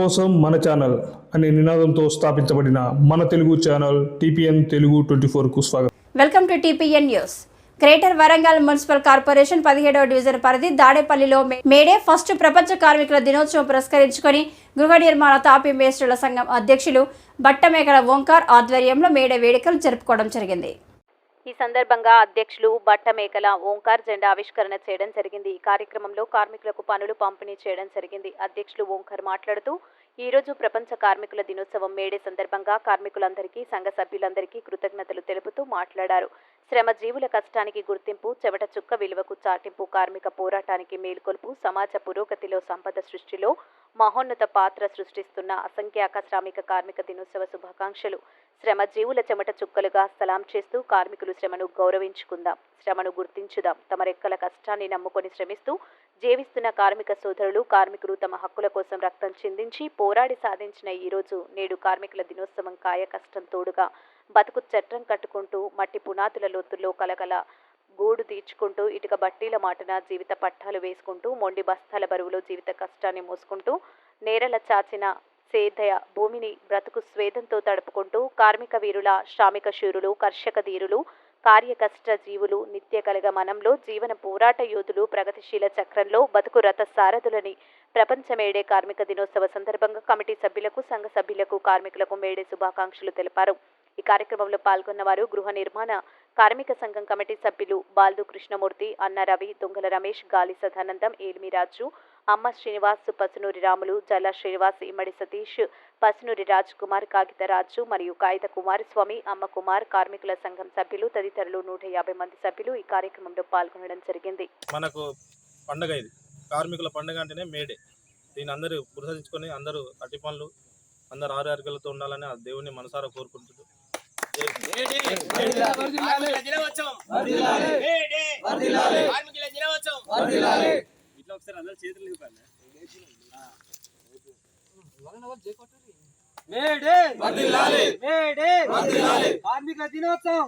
కోసం మన ఛానల్ అనే నినాదంతో స్థాపించబడిన మన Telugu channel TPN Telugu twenty ఫోర్కు స్వాగతం. Welcome to TPN news. Greater Warangal municipal corporation పదిహేడవ డివిజన్ పరిధి దాడేపల్లిలో మేడే ఫస్ట్ ప్రపంచ కార్మికుల దినోత్సవం పురస్కరించుకొని గృహ నిర్మాణ తాపీ మేస్టుల సంఘం అధ్యక్షులు బట్టమేకల ఓంకార్ ఆధ్వర్యంలో మేడే వేడుకలు జరుపుకోవడం జరిగింది. ఈ సందర్భంగా అధ్యక్షులు బట్టమేకల ఓంకార్ జెండా ఆవిష్కరణ చేయడం జరిగింది. ఈ కార్యక్రమంలో కార్మికులకు పనులు పంపిణీ చేయడం జరిగింది. అధ్యక్షులు ఓంకార్ మాట్లాడుతూ ఈ రోజు ప్రపంచ కార్మికుల దినోత్సవం మేడే సందర్భంగా కార్మికులందరికీ సంఘ సభ్యులందరికీ కృతజ్ఞతలు తెలుపుతూ మాట్లాడారు. శ్రమ జీవుల కష్టానికి గుర్తింపు చెమట చుక్క విలువకు చాటింపు కార్మిక పోరాటానికి మేల్కొల్పు సమాజ పురోగతిలో సంపద సృష్టిలో మహోన్నత పాత్ర సృష్టిస్తున్న అసంఖ్యాక శ్రామిక కార్మిక దినోత్సవ శుభాకాంక్షలు. శ్రమ జీవుల చెమట చుక్కలుగా సలాం చేస్తూ కార్మికులు శ్రమను గౌరవించుకుందాం. శ్రమను గుర్తించుదాం. తమ రెక్కల కష్టాన్ని నమ్ముకొని శ్రమిస్తూ జీవిస్తున్న కార్మిక సోదరులు కార్మికులు తమ హక్కుల కోసం రక్తం చిందించి పోరాడి సాధించిన ఈరోజు నేడు కార్మికుల దినోత్సవం కాయ కష్టం తోడుగా బతుకు చట్టం కట్టుకుంటూ మట్టి పునాదుల లోతుల్లో కలకల గూడు తీర్చుకుంటూ ఇటుక బట్టీల మాటన జీవిత పట్టాలు వేసుకుంటూ మొండి బస్తాల బరువులో జీవిత కష్టాన్ని మోసుకుంటూ నేరల చాచిన సేదయ భూమిని బ్రతుకు స్వేదంతో తడుపుకుంటూ కార్మిక వీరుల శ్రామిక శూరులు కర్షక ధీరులు కార్యకష్ట జీవులు నిత్య కలగ మనంలో జీవన పోరాట యోధులు ప్రగతిశీల చక్రంలో బతుకు రథ సారథులని ప్రపంచ మేడే కార్మిక దినోత్సవ సందర్భంగా కమిటీ సభ్యులకు సంఘ సభ్యులకు కార్మికులకు మేడే శుభాకాంక్షలు తెలిపారు. ఈ కార్యక్రమంలో పాల్గొన్న వారు గృహ నిర్మాణ కార్మిక సంఘం కమిటీ సభ్యులు బాల్దు కృష్ణమూర్తి అన్న రవి దొంగల రమేష్ గాలి సదానందం ఏలిమిరాజు అమ్మ శ్రీనివాస్ పసునూరి రాములు జల్ల శ్రీనివాస్ ఇమ్మడి సతీష్ పసునూరి రాజ్ కుమార్ కాగితరాజు మరియు కాగిత కుమారస్వామి అమ్మ కుమార్ కార్మికుల సంఘం సభ్యులు తదితరులు నూట యాభై మంది సభ్యులు ఈ కార్యక్రమంలో పాల్గొనడం జరిగింది. మనకు పండగ ఇది. కార్మికుల పండుగ అంటేనే మేడే దీని అందరూ పురస్కరించుకొని అందరూ అట్టి పనులు అందరు ఆరోగ్యాలతో ఉండాలని ఆ దేవుని మనసారా కోరుకుంటున్నారు కార్మికుల దినోత్సవం మేడే. కార్మికుల దినోత్సవం ఇట్లా ఒకసారి అందరూ చేతులు లేపాలి. కార్మికుల దినోత్సవం